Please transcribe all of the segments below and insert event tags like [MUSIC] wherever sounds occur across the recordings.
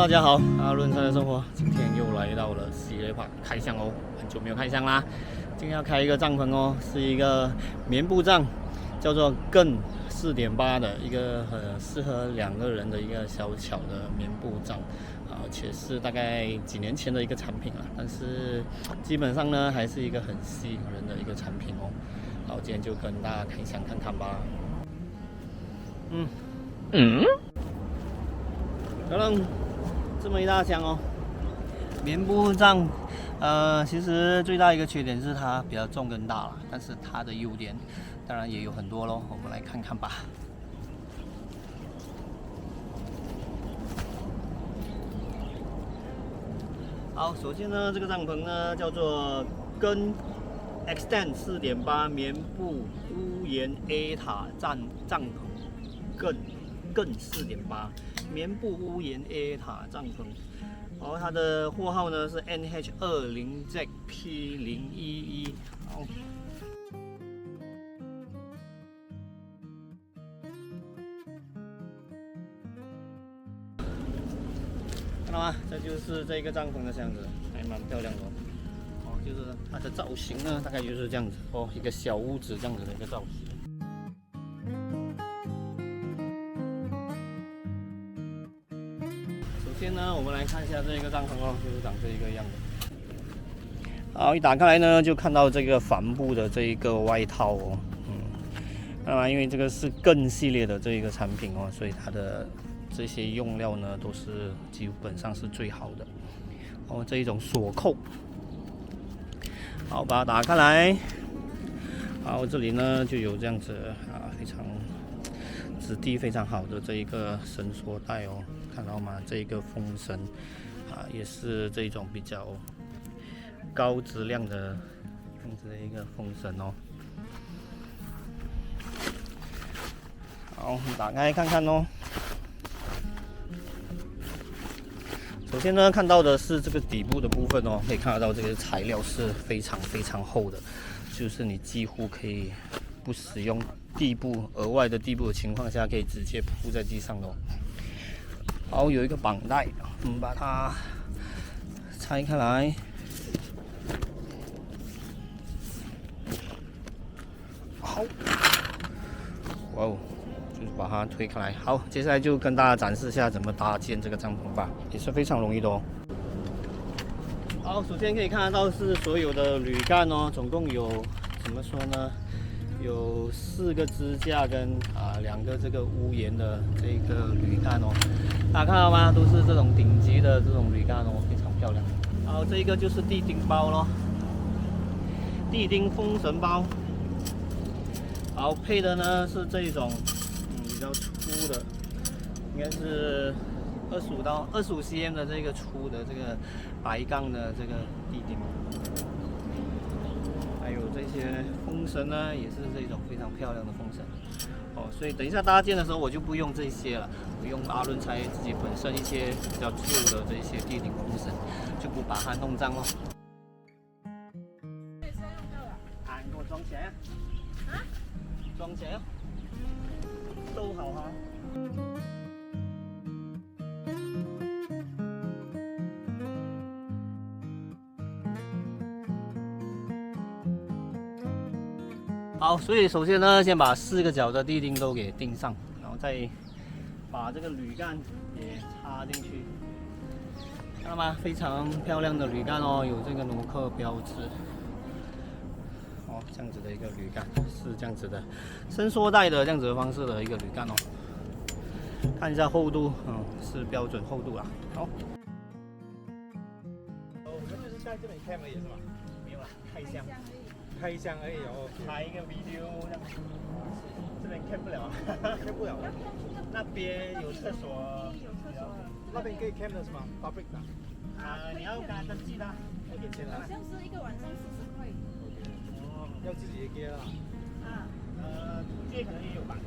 大家好，阿伦车的生活，今天又来到了喜乐帕开箱哦，很久没有开箱啦。今天要开一个帐篷哦，是一个棉布帐，叫做更四点八的一个很适合两个人的一个小巧的棉布帐，而且是大概几年前的一个产品了，但是基本上呢还是一个很吸引人的一个产品哦。好，今天就跟大家开箱看看吧。嗯嗯，可能这么一大箱哦，棉布帐，呃，其实最大一个缺点是它比较重跟大了，但是它的优点当然也有很多喽，我们来看看吧。好，首先呢，这个帐篷呢叫做跟 Extend 四点八棉布屋檐 A 塔帐帐篷。更更四点八棉布屋檐 A 塔帐篷，然后它的货号呢是 NH 二零 ZP 零一一，好，看到吗？这就是这个帐篷的箱子，还蛮漂亮的哦。就是它的造型呢，大概就是这样子哦，一个小屋子这样子的一个造型。我们来看一下这一个帐篷哦，就是长这一个样子。好，一打开来呢，就看到这个帆布的这一个外套哦。嗯，当然，因为这个是更系列的这一个产品哦，所以它的这些用料呢，都是基本上是最好的。哦，这一种锁扣，好，把它打开来。好，这里呢就有这样子啊，非常质地非常好的这一个绳索带哦。看到吗？这一个风绳啊，也是这种比较高质量的这样子的一个风绳哦。好，打开看看哦。首先呢，看到的是这个底部的部分哦，可以看得到这个材料是非常非常厚的，就是你几乎可以不使用地布额外的地布的情况下，可以直接铺在地上的哦。好，有一个绑带，我们把它拆开来。好，哇哦，就是把它推开来。好，接下来就跟大家展示一下怎么搭建这个帐篷吧，也是非常容易的哦。好，首先可以看得到是所有的铝杆哦，总共有怎么说呢？有四个支架跟啊两个这个屋檐的这个铝杆哦，大家看到吗？都是这种顶级的这种铝杆哦，非常漂亮。然后，这一个就是地钉包咯，地钉封神包。好，配的呢是这种嗯比较粗的，应该是二十五到二十五 cm 的这个粗的这个白钢的这个地钉。这些风绳呢，也是这种非常漂亮的风绳哦，所以等一下搭建的时候，我就不用这些了，我用阿伦才自己本身一些比较旧的这些地顶风绳，就不把它弄脏了。啊，给我装起来啊！装起来，都好哈。好，所以首先呢，先把四个角的地钉都给钉上，然后再把这个铝杆也插进去，看到吗？非常漂亮的铝杆哦，有这个诺克标志。哦，这样子的一个铝杆是这样子的，伸缩带的这样子的方式的一个铝杆哦。看一下厚度，嗯，是标准厚度啊。好。哦，我们就是在这边看而已是吧？没有了，开箱。开箱而已哦，拍一个 video，这边看不了，看不了。那边有厕所，那边可以看的是吗？public 的。啊，你要跟他登记的，要给钱好像是一个晚上四十块。哦，要自己给啊。啊，呃，借可能也有吧。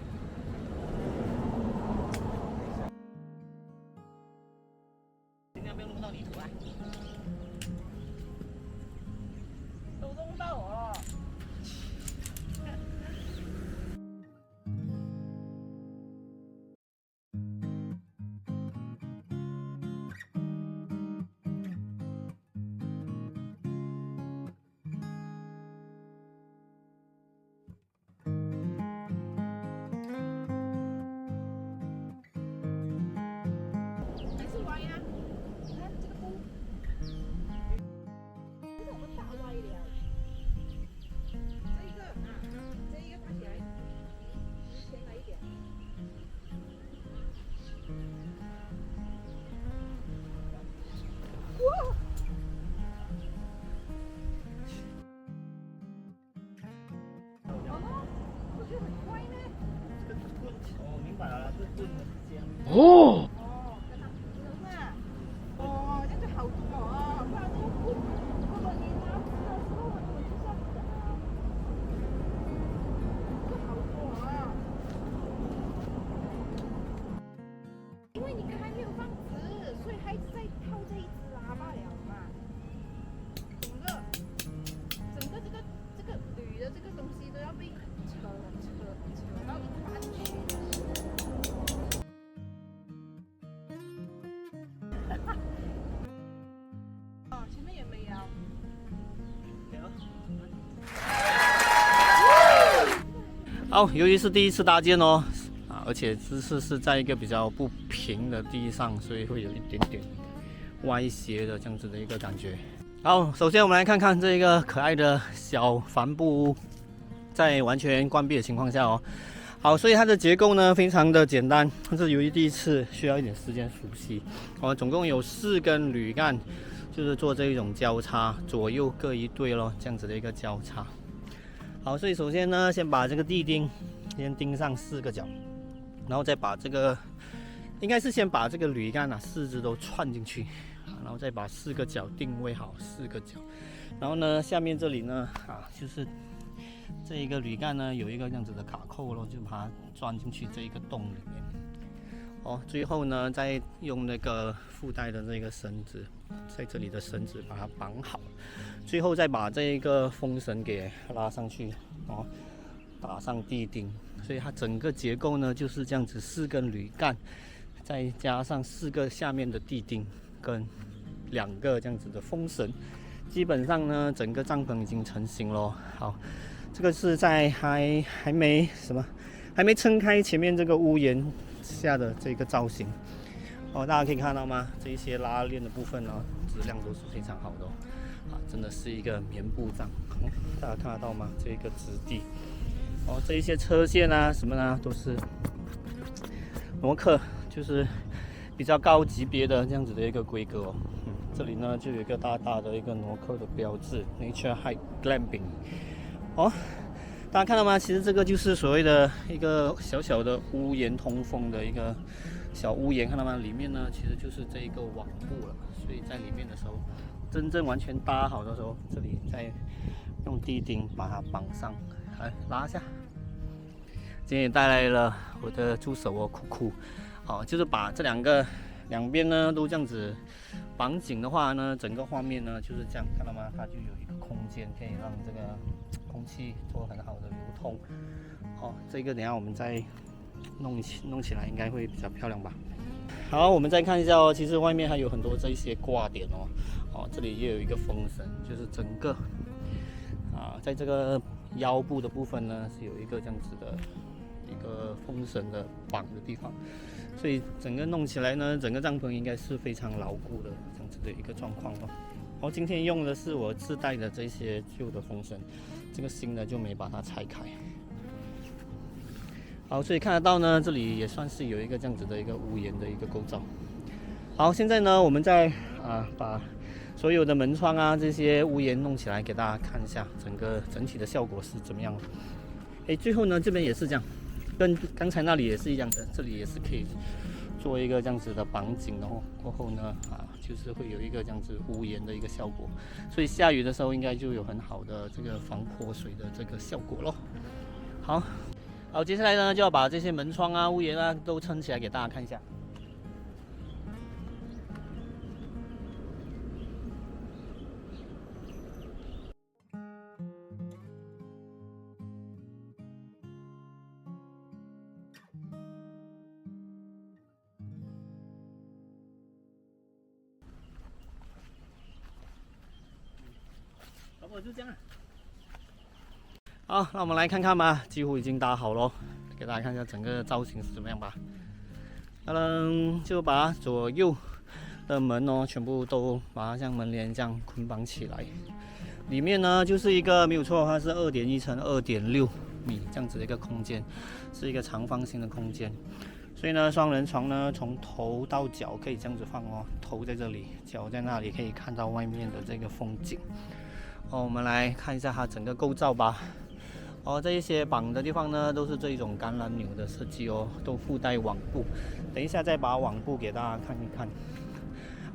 오! 好，由于是第一次搭建哦，啊，而且姿势是在一个比较不平的地上，所以会有一点点歪斜的这样子的一个感觉。好，首先我们来看看这一个可爱的小帆布屋，在完全关闭的情况下哦。好，所以它的结构呢非常的简单，但是由于第一次需要一点时间熟悉。哦，总共有四根铝杆，就是做这一种交叉，左右各一对咯，这样子的一个交叉。好，所以首先呢，先把这个地钉先钉上四个角，然后再把这个，应该是先把这个铝杆啊四只都串进去，然后再把四个角定位好四个角，然后呢，下面这里呢啊就是这一个铝杆呢有一个这样子的卡扣咯，就把它钻进去这一个洞里面。哦，最后呢，再用那个附带的那个绳子，在这里的绳子把它绑好，最后再把这一个风绳给拉上去，哦，打上地钉，所以它整个结构呢就是这样子，四根铝杆，再加上四个下面的地钉跟两个这样子的风绳，基本上呢整个帐篷已经成型咯。好，这个是在还还没什么，还没撑开前面这个屋檐下的这个造型。哦，大家可以看到吗？这一些拉链的部分呢，质量都是非常好的哦。啊，真的是一个棉布帐、大家看得到吗？这一个质地。哦，这一些车线啊什么呢，都是挪克，就是比较高级别的这样子的一个规格哦。嗯，这里呢就有一个大大的一个挪克的标志，Nature High Glamping。哦，大家看到吗？其实这个就是所谓的一个小小的屋檐通风的一个小屋檐，看到吗？里面呢其实就是这一个网布了，所以在里面的时候，真正完全搭好的时候，这里再用地钉把它绑上，来拉一下。今天也带来了我的助手哦，酷酷，好，就是把这两个两边呢都这样子绑紧的话呢，整个画面呢就是这样，看到吗？它就有一个空间可以让这个空气做很好的流通。哦，这个等下我们再弄起弄起来，应该会比较漂亮吧。好，我们再看一下哦，其实外面还有很多这些挂点哦，哦，这里也有一个风绳，就是整个啊，在这个腰部的部分呢是有一个这样子的一个风绳的绑的地方，所以整个弄起来呢，整个帐篷应该是非常牢固的这样子的一个状况哦。我今天用的是我自带的这些旧的风绳，这个新的就没把它拆开。好，所以看得到呢，这里也算是有一个这样子的一个屋檐的一个构造。好，现在呢，我们再啊把所有的门窗啊这些屋檐弄起来给大家看一下，整个整体的效果是怎么样的。诶，最后呢，这边也是这样，跟刚才那里也是一样的，这里也是可以做一个这样子的绑紧，然后过后呢啊，就是会有一个这样子屋檐的一个效果，所以下雨的时候应该就有很好的这个防泼水的这个效果咯。好，好，接下来呢就要把这些门窗啊、屋檐啊都撑起来给大家看一下。那我们来看看吧，几乎已经搭好了，给大家看一下整个造型是怎么样吧。嗯，就把左右的门哦，全部都把它像门帘这样捆绑起来。里面呢，就是一个没有错，它是二点一乘二点六米这样子的一个空间，是一个长方形的空间。所以呢，双人床呢，从头到脚可以这样子放哦，头在这里，脚在那里，可以看到外面的这个风景。哦，我们来看一下它整个构造吧。哦，这一些绑的地方呢，都是这一种橄榄牛的设计哦，都附带网布。等一下再把网布给大家看一看。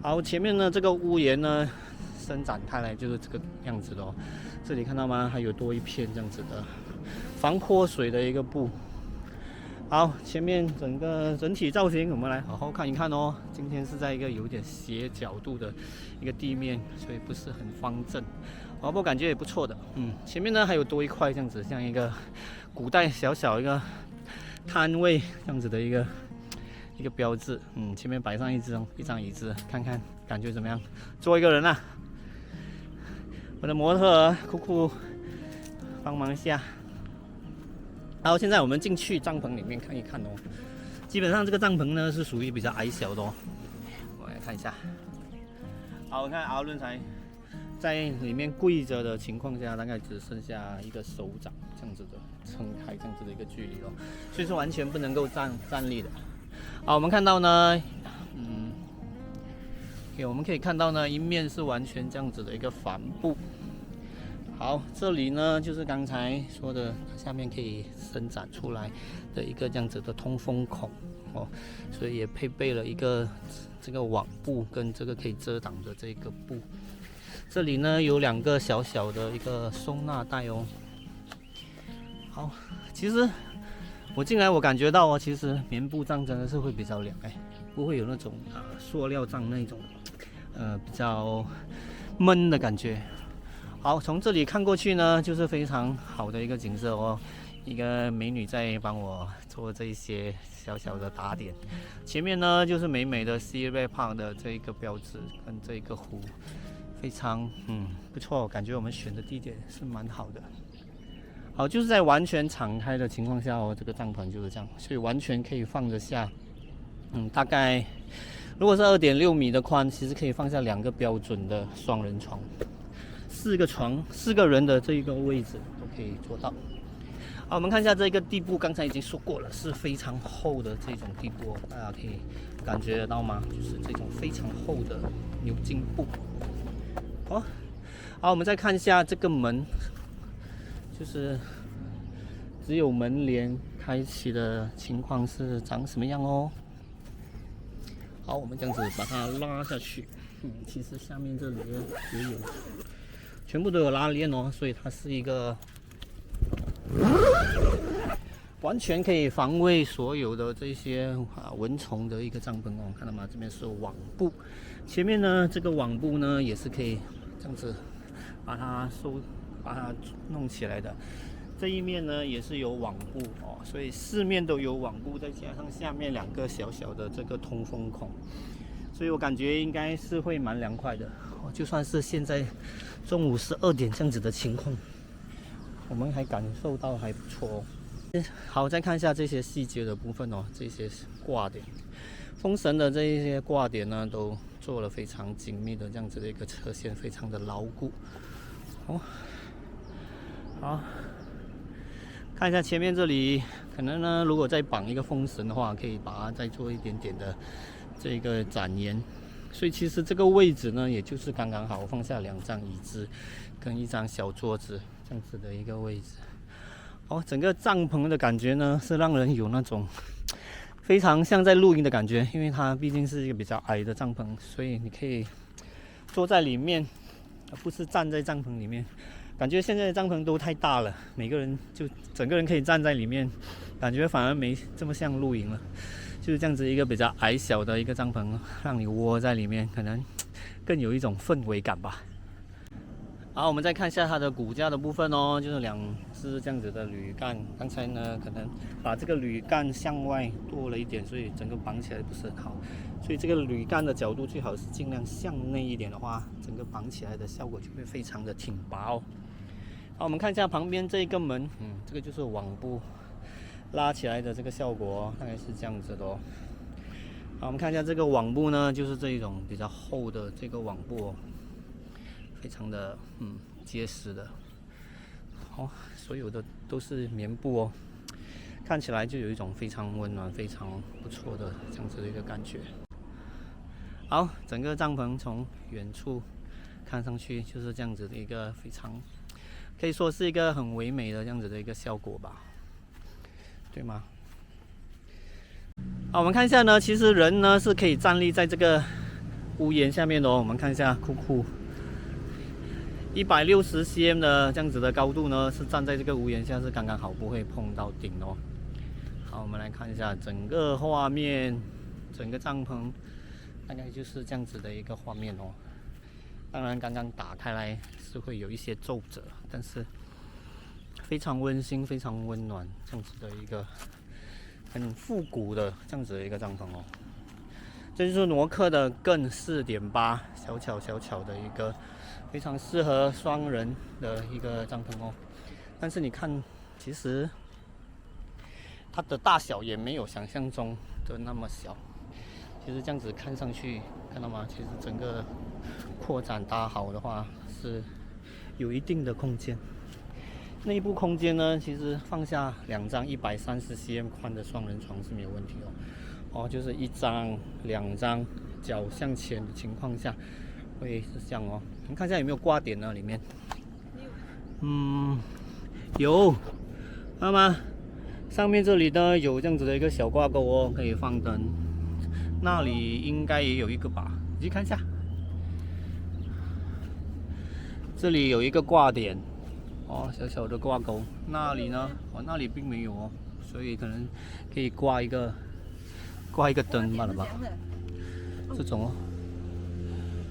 好，前面呢这个屋檐呢伸展开来就是这个样子的哦。这里看到吗？还有多一片这样子的防泼水的一个布。好，前面整个整体造型我们来好好看一看哦。今天是在一个有点斜角度的一个地面，所以不是很方正。哦，不感觉也不错的。嗯，前面呢还有多一块这样子，像一个古代小小一个摊位这样子的一个一个标志。嗯，前面摆上一张一张椅子，看看感觉怎么样？坐一个人啊。我的模特酷酷帮忙一下。然后现在我们进去帐篷里面看一看哦。基本上这个帐篷呢是属于比较矮小的哦。我来看一下。好，我看阿伦才在里面跪着的情况下，大概只剩下一个手掌这样子的撑开这样子的一个距离哦，所以说完全不能够站站立的。好，我们看到呢，嗯，OK，我们可以看到呢，一面是完全这样子的一个帆布。好，这里呢就是刚才说的，下面可以伸展出来的一个这样子的通风孔哦，所以也配备了一个这个网布跟这个可以遮挡的这个布。这里呢有两个小小的一个收纳袋哦。好，其实我进来我感觉到哦，其实棉布帐真的是会比较凉哎，不会有那种啊塑料帐那种呃比较闷的感觉。好，从这里看过去呢，就是非常好的一个景色哦。一个美女在帮我做这一些小小的打点。前面呢，就是美美的 Sea Ray Park 的这一个标志跟这一个湖，非常嗯不错，感觉我们选的地点是蛮好的。好，就是在完全敞开的情况下哦，这个帐篷就是这样，所以完全可以放得下。嗯，大概如果是二点六米的宽，其实可以放下两个标准的双人床。四个床，四个人的这一个位置都可以做到。好，我们看一下这个地布，刚才已经说过了，是非常厚的这种地布，大家可以感觉得到吗？就是这种非常厚的牛津布。哦，好，我们再看一下这个门，就是只有门帘开启的情况是长什么样哦。好，我们这样子把它拉下去，嗯，其实下面这里也有。全部都有拉链哦，所以它是一个完全可以防卫所有的这些啊蚊虫的一个帐篷哦。看到吗？这边是网布，前面呢这个网布呢也是可以这样子把它收把它弄起来的。这一面呢也是有网布哦，所以四面都有网布，再加上下面两个小小的这个通风孔，所以我感觉应该是会蛮凉快的哦。就算是现在。中午十二点这样子的情况，我们还感受到还不错哦。好，再看一下这些细节的部分哦，这些挂点，风神的这一些挂点呢，都做了非常紧密的这样子的一个车线，非常的牢固。哦，好，看一下前面这里，可能呢，如果再绑一个风神的话，可以把它再做一点点的这个展延。所以其实这个位置呢，也就是刚刚好放下两张椅子跟一张小桌子这样子的一个位置。哦，整个帐篷的感觉呢，是让人有那种 [LAUGHS] 非常像在露营的感觉，因为它毕竟是一个比较矮的帐篷，所以你可以坐在里面，而不是站在帐篷里面。感觉现在的帐篷都太大了，每个人就整个人可以站在里面，感觉反而没这么像露营了。就是这样子一个比较矮小的一个帐篷，让你窝在里面，可能 [TSK] 更有一种氛围感吧。好，我们再看一下它的骨架的部分哦，就是两只这样子的铝杆。刚才呢，可能把这个铝杆向外多了一点，所以整个绑起来不是很好。所以这个铝杆的角度最好是尽量向内一点的话，整个绑起来的效果就会非常的挺拔哦。好，我们看一下旁边这一个门，嗯，这个就是网布。拉起来的这个效果大概是这样子的哦。好，我们看一下这个网布呢，就是这一种比较厚的这个网布，非常的嗯结实的。好，所有的都是棉布哦，看起来就有一种非常温暖、非常不错的这样子的一个感觉。好，整个帐篷从远处看上去就是这样子的一个非常可以说是一个很唯美的这样子的一个效果吧，对吗？好，我们看一下呢，其实人呢是可以站立在这个屋檐下面的哦。我们看一下酷酷，一百六十 cm 的这样子的高度呢，是站在这个屋檐下是刚刚好，不会碰到顶哦。好，我们来看一下整个画面，整个帐篷大概就是这样子的一个画面哦。当然，刚刚打开来是会有一些皱褶，但是非常温馨、非常温暖，这样子的一个很复古的这样子的一个帐篷哦。这就是挪克的更四点八，小巧小巧的一个非常适合双人的一个帐篷哦。但是你看，其实它的大小也没有想象中的那么小。其实这样子看上去，看到吗？其实整个扩展搭好的话是有一定的空间。内部空间呢，其实放下两张一百三十 cm 宽的双人床是没有问题哦。哦，就是一张、两张脚向前的情况下会是这样哦。你看一下有没有挂点呢？里面，嗯，有，看到吗？上面这里呢有这样子的一个小挂钩哦，可以放灯。那里应该也有一个吧，你去看一下。这里有一个挂点，哦，小小的挂钩。那里呢？哦，那里并没有哦，所以可能可以挂一个挂一个灯罢了吧。这种哦，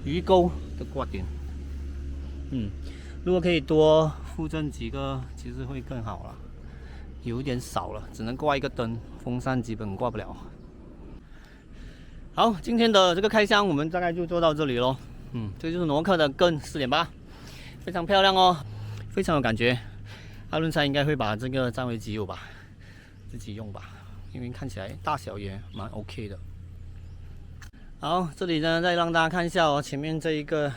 鱼钩的挂点。嗯，如果可以多附赠几个，其实会更好了。有点少了，只能挂一个灯，风扇基本挂不了。好，今天的这个开箱我们大概就做到这里喽。嗯，这就是挪克的更四点八，非常漂亮哦，非常有感觉。阿伦才应该会把这个占为己有吧，自己用吧，因为看起来大小也蛮 OK 的。好，这里呢再让大家看一下哦，前面这一个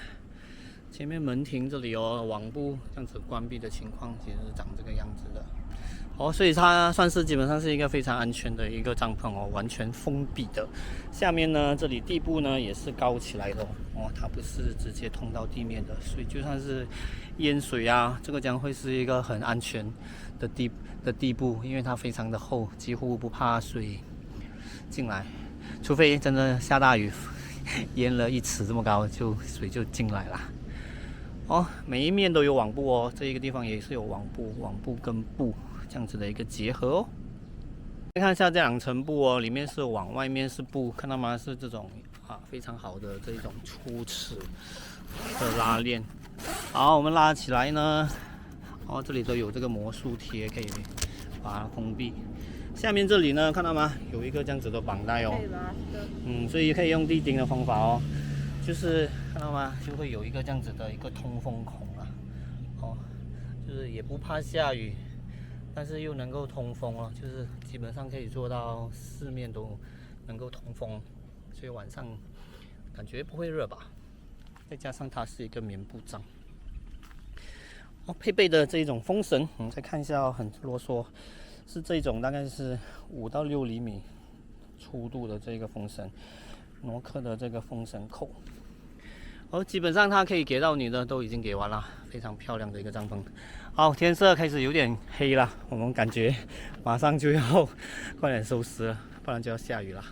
前面门庭这里哦，网布这样子关闭的情况，其实是长这个样子的。哦，所以它算是基本上是一个非常安全的一个帐篷哦，完全封闭的。下面呢，这里地部呢也是高起来的哦，它不是直接通到地面的，所以就算是淹水啊，这个将会是一个很安全的地的地步，因为它非常的厚，几乎不怕水进来，除非真的下大雨，淹了一尺这么高，就水就进来了。哦，每一面都有网布哦，这一个地方也是有网布，网布跟布。这样子的一个结合哦，看一下这两层布哦，里面是网，外面是布，看到吗？是这种啊，非常好的这种粗齿的拉链。好，我们拉起来呢，哦，这里都有这个魔术贴，可以把它封闭。下面这里呢，看到吗？有一个这样子的绑带哦，嗯，所以可以用地钉的方法哦，就是看到吗？就会有一个这样子的一个通风孔啊，哦，就是也不怕下雨。但是又能够通风哦，就是基本上可以做到四面都能够通风，所以晚上感觉不会热吧。再加上它是一个棉布帐，哦，配备的这种风绳，我们再看一下哦，很啰嗦，是这种大概是五到六厘米粗度的这个风绳，挪克的这个风绳扣。哦，基本上它可以给到你的都已经给完了，非常漂亮的一个帐篷。好，天色开始有点黑了，我们感觉 [LAUGHS] 马上就要快点收拾了，不然就要下雨了。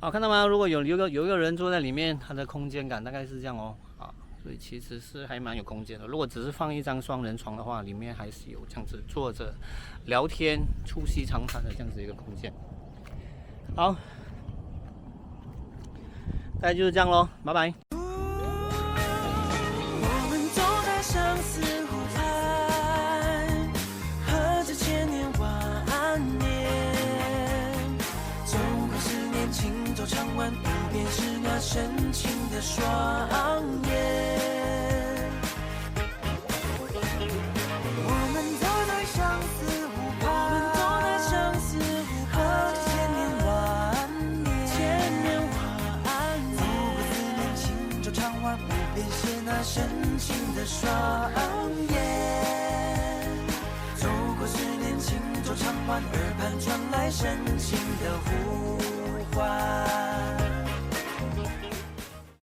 好，看到吗？如果有有个有一个人坐在里面，它的空间感大概是这样哦。啊，所以其实是还蛮有空间的。如果只是放一张双人床的话，里面还是有这样子坐着聊天、促膝长谈的这样子一个空间。好。大概就是这样喽，拜拜。我们走在相思湖畔，喝着千年万年，走过思念，轻舟长弯，不变是那深情的双眼。的双眼，走过十年轻舟唱晚，耳畔传来深情的呼唤。